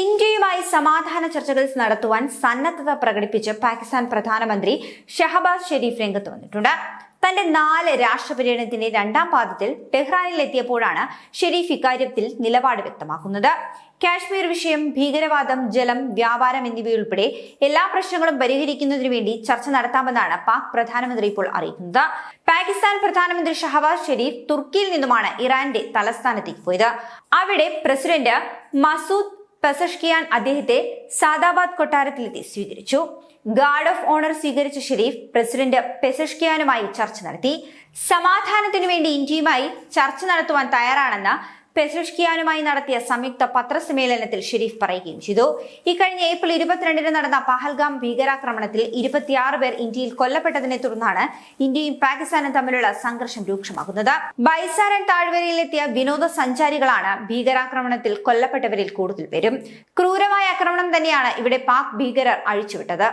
ഇന്ത്യയുമായി സമാധാന ചർച്ചകൾ നടത്തുവാൻ സന്നദ്ധത പ്രകടിപ്പിച്ച് പാകിസ്ഥാൻ പ്രധാനമന്ത്രി ഷഹബാസ് ഷെരീഫ് രംഗത്ത് വന്നിട്ടുണ്ട്. തന്റെ നാല് രാഷ്ട്രപര്യടനത്തിന്റെ രണ്ടാം പാദത്തിൽ ടെഹ്റാനിൽ എത്തിയപ്പോഴാണ് ഷെരീഫ് ഇക്കാര്യത്തിൽ നിലപാട് വ്യക്തമാക്കുന്നത്. കാശ്മീർ വിഷയം ഭീകരവാദം ജലം വ്യാപാരം എന്നിവയുൾപ്പെടെ എല്ലാ പ്രശ്നങ്ങളും പരിഹരിക്കുന്നതിനു വേണ്ടി ചർച്ച നടത്താമെന്നാണ് പാക് പ്രധാനമന്ത്രി ഇപ്പോൾ അറിയിക്കുന്നത്. പാകിസ്ഥാൻ പ്രധാനമന്ത്രി ഷഹബാസ് ഷെരീഫ് തുർക്കിയിൽ നിന്നുമാണ് ഇറാന്റെ തലസ്ഥാനത്തേക്ക് പോയത്. അവിടെ പ്രസിഡന്റ് മസൂദ് പെസഷ്കിയാൻ അദ്ദേഹത്തെ സാദാബാദ് കൊട്ടാരത്തിലെത്തി സ്വീകരിച്ചു. ഗാർഡ് ഓഫ് ഓണർ സ്വീകരിച്ച ഷെരീഫ് പ്രസിഡന്റ് പെസഷ്കിയാനുമായി ചർച്ച നടത്തി. സമാധാനത്തിനു വേണ്ടി ഇന്ത്യയുമായി ചർച്ച നടത്തുവാൻ തയ്യാറാണെന്ന് പെസഷ്കിയാനുമായി നടത്തിയ സംയുക്ത പത്രസമ്മേളനത്തിൽ ഷെരീഫ് പറയുകയും ചെയ്തു. ഇക്കഴിഞ്ഞ ഏപ്രിൽ ഇരുപത്തിരണ്ടിന് നടന്ന പഹൽഗാം ഭീകരാക്രമണത്തിൽ ഇരുപത്തിയാറ് പേർ ഇന്ത്യയിൽ കൊല്ലപ്പെട്ടതിനെ തുടർന്നാണ് ഇന്ത്യയും പാകിസ്ഥാനും തമ്മിലുള്ള സംഘർഷം രൂക്ഷമാകുന്നത്. ബൈസാരൻ താഴ്വരയിലെത്തിയ വിനോദസഞ്ചാരികളാണ് ഭീകരാക്രമണത്തിൽ കൊല്ലപ്പെട്ടവരിൽ കൂടുതൽ പേരും. ക്രൂരമായ ആക്രമണം തന്നെയാണ് ഇവിടെ പാക് ഭീകരർ അഴിച്ചുവിട്ടത്.